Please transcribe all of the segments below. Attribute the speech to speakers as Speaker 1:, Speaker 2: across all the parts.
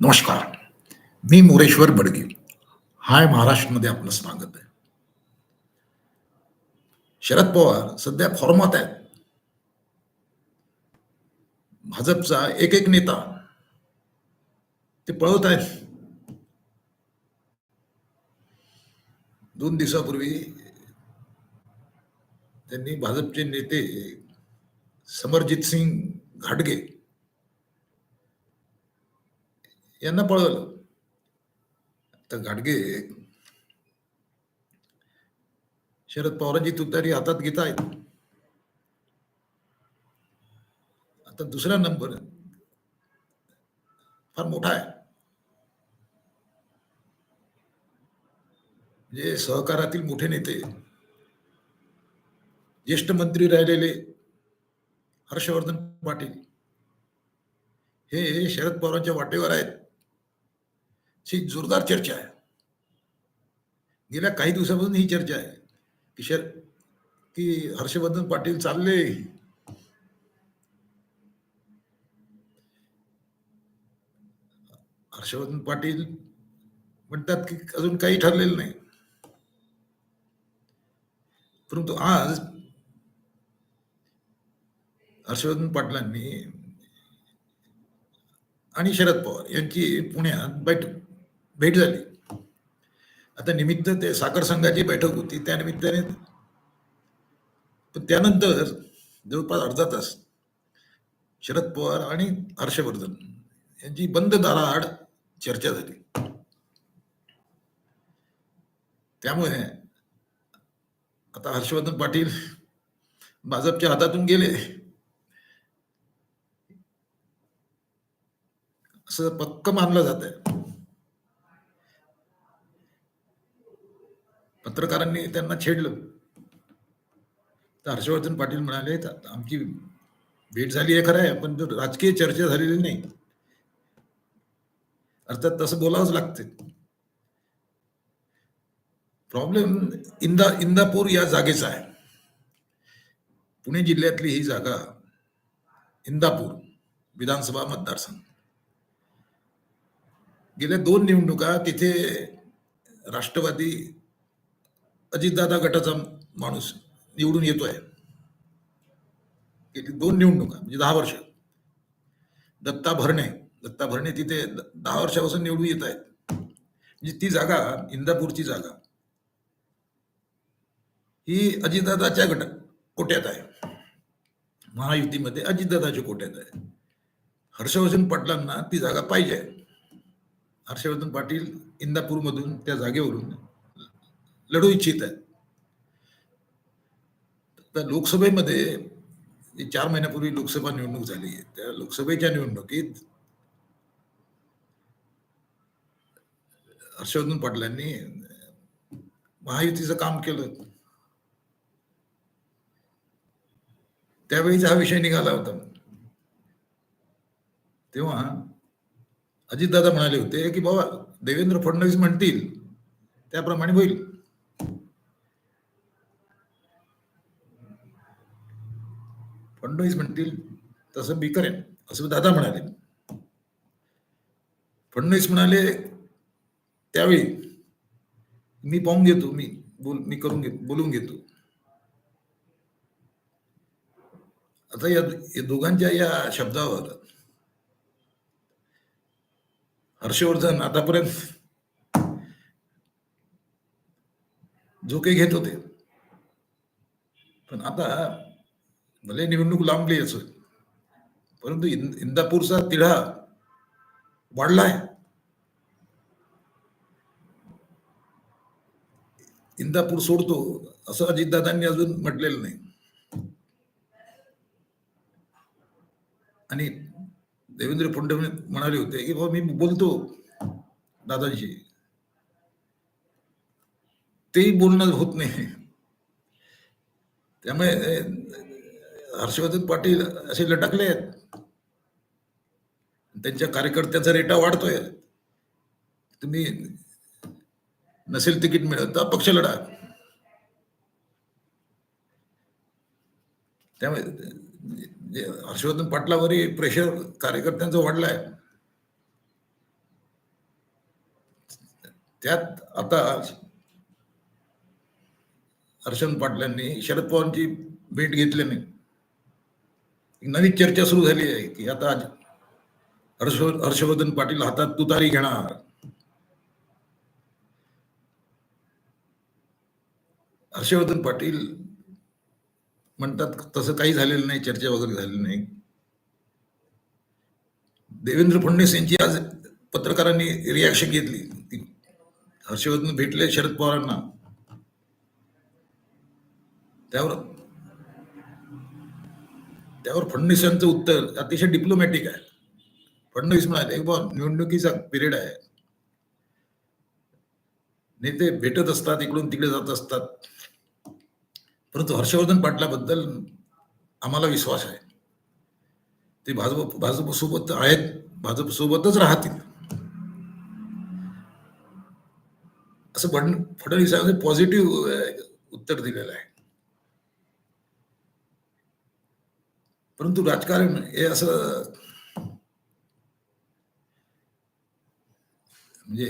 Speaker 1: नमस्कार. मी मोरेश्वर बडगे. हाय महाराष्ट्रमध्ये आपलं स्वागत आहे. शरद पवार सध्या फॉर्मात आहेत. भाजपचा एक एक नेता ते पळवत आहेत. दोन दिवसापूर्वी त्यांनी भाजपचे नेते समरजित सिंग घाटगे यांना पळवलं. तर घाटगे शरद पवारांची तुतारी हातात घेत आहेत. आता दुसरा नंबर फार मोठा आहे. म्हणजे सहकारातील मोठे नेते ज्येष्ठ मंत्री राहिलेले हर्षवर्धन पाटील हे शरद पवारांच्या वाटेवर आहेत. अशी जोरदार चर्चा आहे. गेल्या काही दिवसापासून ही चर्चा आहे. की शर की हर्षवर्धन पाटील चालले. हर्षवर्धन पाटील म्हणतात की अजून काही ठरलेलं नाही. परंतु आज हर्षवर्धन पाटलांनी आणि शरद पवार यांची पुण्यात बैठक भेट झाली. आता निमित्त ते साखर संघाची बैठक होती त्या निमित्ताने पण त्यानंतर जवळपास अर्धा तास शरद पवार आणि हर्षवर्धन यांची बंद दाराआड चर्चा झाली. त्यामुळे आता हर्षवर्धन पाटील भाजपच्या हातातून गेले. असं पक्क मानलं जात आहे पत्रकारांनी त्यांना छेडलं. तर हर्षवर्धन पाटील म्हणाले आमची भेट झाली आहे खरं आहे पण राजकीय चर्चा झालेली नाही अर्थात तसं बोलावंच लागते. प्रॉब्लेम इंदा इंदापूर या जागेचा आहे. पुणे जिल्ह्यातली ही जागा इंदापूर विधानसभा मतदारसंघ. गेल्या दोन निवडणुका तिथे राष्ट्रवादी अजितदादा गटाचा माणूस निवडून येतोय. दोन निवडणुका म्हणजे दहा वर्ष. दत्ता भरणे दत्ता भरणे तिथे दहा वर्षापासून निवडून येत आहेत. म्हणजे ती जागा इंदापूरची जागा ही अजितदादाच्या गट कोट्यात आहे. महायुतीमध्ये अजितदादाच्या कोट्यात आहे. हर्षवर्धन पाटलांना ती जागा पाहिजे हर्षवर्धन पाटील इंदापूरमधून त्या जागेवरून लढू इच्छित आहेत. तर लोकसभेमध्ये चार महिन्यापूर्वी लोकसभा निवडणूक झाली त्या लोकसभेच्या निवडणुकीत हर्षवर्धन पाटलांनी महायुतीचं काम केलं. त्यावेळीचा हा विषय निघाला होता. तेव्हा अजितदादा म्हणाले होते की बाबा देवेंद्र फडणवीस म्हणतील त्याप्रमाणे होईल. फडणवीस म्हणतील तसं मी करेन. असं दादा म्हणाले. फडणवीस म्हणाले त्यावेळी मी पाहून घेतो मी बोल मी करून घेतो बोलून घेतो. आता या दोघांच्या या शब्दावर हर्षवर्धन आतापर्यंत जो काही घेत होते. पण आता भले निवडणूक लांबली असं परंतु इंदापूरचा तिढा वाढलाय इंदापूर सोडतो असं अजितदादांनी अजून म्हटलेलं नाही आणि देवेंद्र फडणवीस म्हणाले होते की बाबा मी बोलतो दादांशी तेही बोलणं होत नाही त्यामुळे हर्षवर्धन पाटील असे लटकले आहेत त्यांच्या कार्यकर्त्यांचा रेटा वाढतोय. तुम्ही नसेल तिकीट मिळत तर पक्ष लढा. त्यामुळे हर्षवर्धन पाटलावरही प्रेशर कार्यकर्त्यांचं वाढलाय. त्यात आता हर्षवर्धन पाटलांनी शरद पवारांची भेट घेतल्याने एक नवी चर्चा सुरू झाली आहे की आता हर्ष हर्षवर्धन पाटील हातात तुतारी घेणार. हर्षवर्धन पाटील म्हणतात तसं काही झालेलं नाही चर्चा वगैरे झालेली नाही. देवेंद्र फडणवीस यांची आज पत्रकारांनी रिॲक्शन घेतली. ती हर्षवर्धन भेटले शरद पवारांना. त्यावर त्यावर फडणवीस यांचं उत्तर अतिशय डिप्लोमॅटिक आहे. फडणवीस म्हणाले बा निवडणुकीचा पिरियड आहे. नेते भेटत असतात इकडून तिकडे जात असतात. परंतु हर्षवर्धन पाटलाबद्दल आम्हाला विश्वास आहे. ते भाजप भाजप सोबत आहेत भाजप सोबतच राहतील. असं फड फडणवीसांनी पॉझिटिव्ह उत्तर दिलेलं आहे. परंतु राजकारण हे असं म्हणजे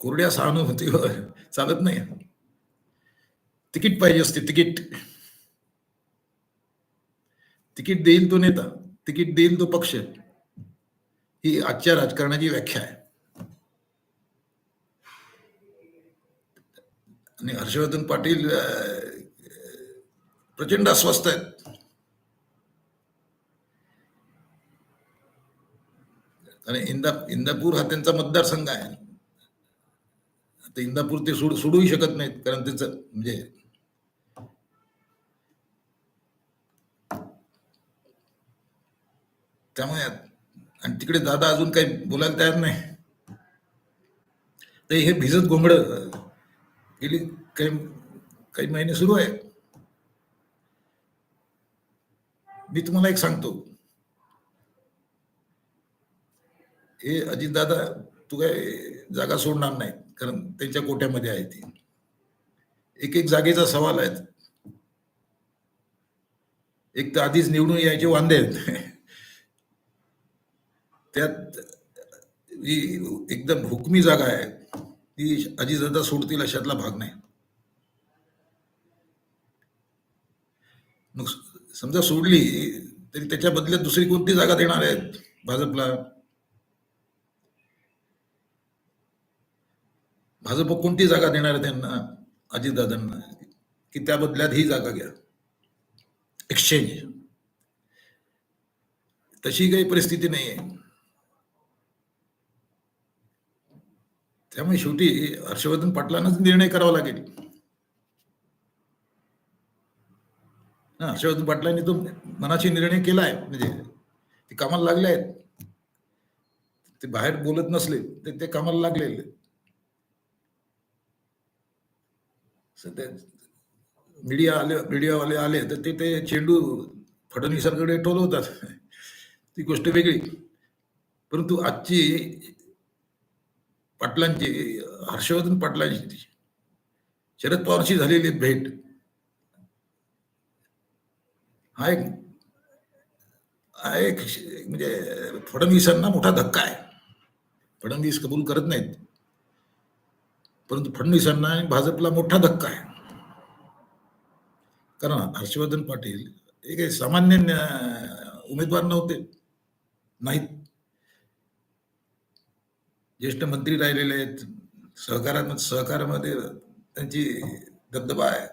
Speaker 1: कोरड्या सहानुभूतीवर चालत नाही. तिकीट पाहिजे असते तिकीट. तिकीट देईल तो नेता तिकीट देईल तो पक्ष. ही आजच्या राजकारणाची व्याख्या आहे. आणि हर्षवर्धन पाटील प्रचंड अस्वस्थ आहेत. आणि इंदा इंदापूर हा त्यांचा मतदारसंघ आहे. आता इंदापूर ते सोड सोडूही शकत नाहीत कारण त्यांचं म्हणजे त्यामुळे आणि तिकडे दादा अजून काही बोलायला तयार नाही. ते हे भिजत घोंगड गेली काही काही महिने सुरू आहे. मी तुम्हाला एक सांगतो. हे अजितदादा तू काय जागा सोडणार नाही कारण त्यांच्या कोट्यामध्ये आहे ती. एक एक जागेचा सवाल आहे एक तर आधीच निवडून यायचे वांदे आहेत. त्यात जी एकदम हुकमी जागा आहे ती अजितदादा सोडतील अशातला भाग नाही. मग समजा सोडली तरी त्याच्या बदल्यात दुसरी कोणती जागा देणार आहेत भाजपला? भाजप कोणती जागा देणार आहे त्यांना? अजितदादांना. की त्या बदल्यात ही जागा घ्या. एक्सचेंज तशी काही परिस्थिती नाही आहे त्यामुळे शेवटी हर्षवर्धन पाटलांनाच निर्णय करावा लागेल. हा, हर्षवर्धन पाटलांनी तो मनाशी निर्णय केला आहे म्हणजे ते कामाला लागले आहेत. ते बाहेर बोलत नसले तर ते कामाला लागलेले सध्या मीडिया आले मीडियावाले आले तर ते ते चेंडू फडणवीसांकडे टोलवतात ती गोष्ट वेगळी. परंतु आजची पाटलांची हर्षवर्धन पाटलांची शरद पवारशी झालेली भेट हा एक हा एक म्हणजे फडणवीसांना मोठा धक्का आहे. फडणवीस कबूल करत नाहीत. परंतु फडणवीसांना आणि भाजपला मोठा धक्का आहे. कारण हर्षवर्धन पाटील हे काही सामान्य उमेदवार नव्हते. नाहीत. ज्येष्ठ मंत्री राहिलेले आहेत. सहकारा सहकारामध्ये त्यांची दबदबा आहे.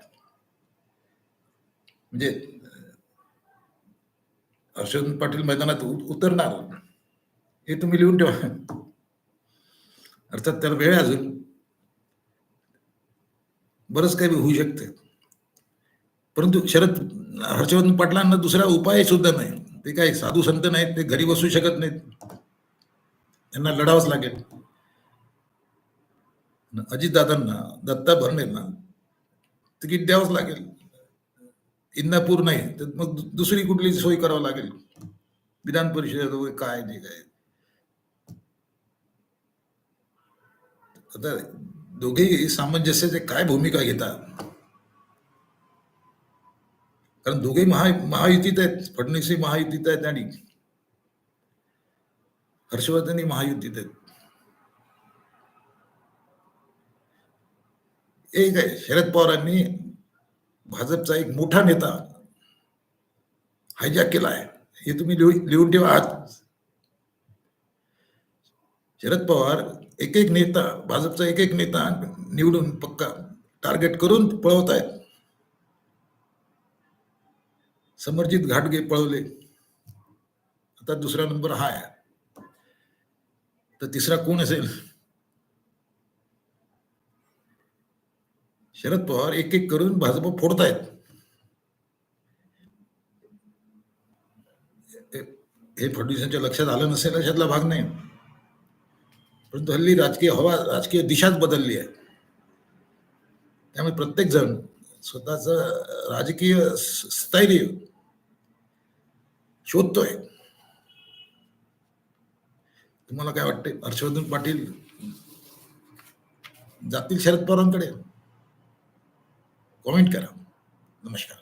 Speaker 1: म्हणजे हर्षवर्धन पाटील मैदानात उतरणार. हे तुम्ही लिहून ठेवा. अर्थात त्याला वेळ अजून. बरंच काही होऊ शकते. परंतु शरद हर्षवर्धन पाटलांना दुसरा उपाय सुद्धा नाही. ते काही साधू संत नाहीत ते घरी बसू शकत नाहीत. त्यांना लढावंच लागेल. अजितदादांना दत्ता भरणेंना तिकीट द्यावंच लागेल. इंदापूर नाही तर मग दुसरी कुठली सोय करावं लागेल? विधान परिषद वगैरे काय नाही काय आता दोघेही सामंजस्याचे काय भूमिका घेतात कारण दोघेही महा महायुतीत आहेत. फडणवीसही महायुतीत आहेत आणि हर्षवर्धनही महायुतीत आहेत. एक आहे शरद पवारांनी भाजपचा एक मोठा नेता हायजॅक केला आहे. हे तुम्ही लिहून ठेवा आज. शरद पवार एक एक नेता भाजपचा एक एक नेता निवडून पक्का टार्गेट करून पळवत आहेत समरजित घाटगे पळवले. आता दुसरा नंबर हा आहे. तर तिसरा कोण असेल? शरद पवार एक एक करून भाजप फोडतायत. हे- हे फडणवीसांच्या लक्षात आलं नसेल अशातला भाग नाही. परंतु हल्ली राजकीय हवा राजकीय दिशाच बदलली आहे. त्यामुळे प्रत्येक जण स्वतःच राजकीय स्थैर्य शोधतोय. तुम्हाला काय वाटते हर्षवर्धन पाटील जातील शरद पवारांकडे? कॉमेंट करा. नमस्कार.